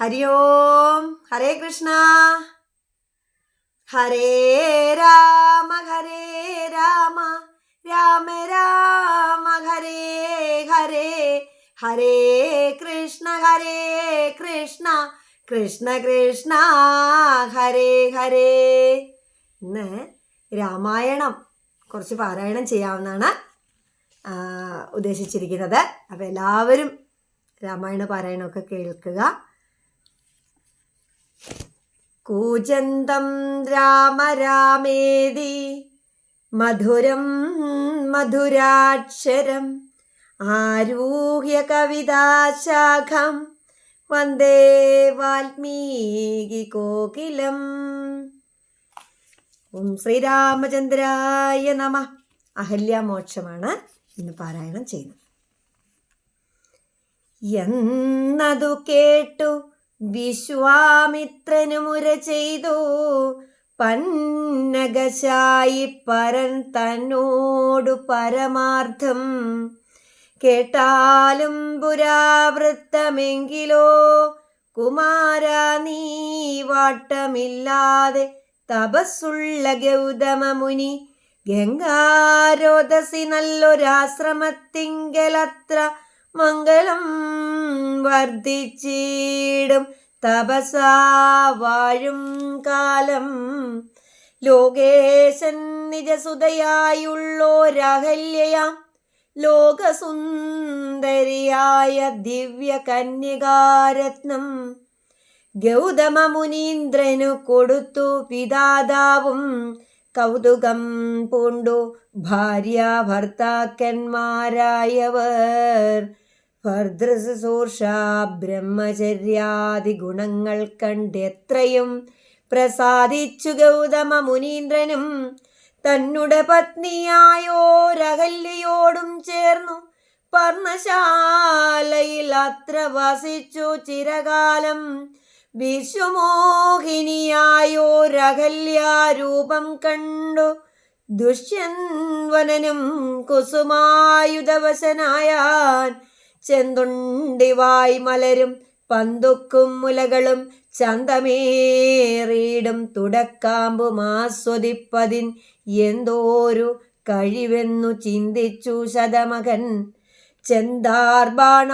ഹരി ഓം ഹരേ കൃഷ്ണ. ഹരേ രാമ ഹരേ രാമ. രാമ രാമ ഹരേ ഹരേ. ഹരേ കൃഷ്ണ ഹരേ കൃഷ്ണ. കൃഷ്ണ കൃഷ്ണ ഹരേ ഹരേ. ഇന്ന് രാമായണം കുറച്ച് പാരായണം ചെയ്യാവുന്നതാണ് ഉദ്ദേശിച്ചിരിക്കുന്നത്. അപ്പോൾ എല്ലാവരും രാമായണ പാരായണമൊക്കെ കേൾക്കുക. കൂജന്തം രാമ രാമേതി. മധുരം മധുരാക്ഷരം. ആരൂഹ്യ കവിതാശാഖം. വന്ദേ വാൽമീകി കോകിലം. ഓം ശ്രീരാമചന്ദ്രായ നമ. അഹല്യാമോക്ഷമാണ് ഇന്ന് പാരായണം ചെയ്യുന്നത്. എന്നതു കേട്ടു വിശ്വാമിത്രനു മുര ചെയ്തു. പന്നകശായി പരൻ തന്നോടു പരമാർത്ഥം. കേട്ടാലും പുരാവൃത്തമെങ്കിലോ കുമാര നീ വാട്ടമില്ലാതെ തപസ്സുള്ള ഗൗതമ മുനി ഗംഗാരോദസി നല്ലൊരാശ്രമത്തിങ്കലത്ര മംഗളം വർദ്ധിച്ചിടും. തപസാ വാഴും കാലം. ലോകേശൻ നിജസുതയായുള്ളോരഹല്യയാം. ലോകസുന്ദരിയായ ദിവ്യ കന്യകാരത്നം ഗൗതമ മുനീന്ദ്രനു കൊടുത്തു പിതാതാവും കൗതുകം പൂണ്ടു. ഭാര്യ ഭർത്താക്കന്മാരായവർ. ഭർതൃശൂർഷ ബ്രഹ്മചര്യാദി ഗുണങ്ങൾ കണ്ടെത്രയും പ്രസാദിച്ചു ഗൗതമ മുനീന്ദ്രനും തന്നുടെ പത്നിയായോരകല്യോടും ചേർന്നു പർണശാലയിൽ അത്ര വസിച്ചു ചിരകാലം. വിശ്വമോഹിനിയായോരകല്യാരൂപം കണ്ടു. ദുഷ്യൻവനനും കുസുമായുധവശനായാൻ ചെന്തുണ്ടിവായി മലരും പന്തുക്കും മുലകളും ചന്തമേറിയിടും തുടക്കാമ്പും ആസ്വദിപ്പതിൻ എന്തോരു കഴിവെന്നു ചിന്തിച്ചു ശതമകൻ. ചെന്താർബാണ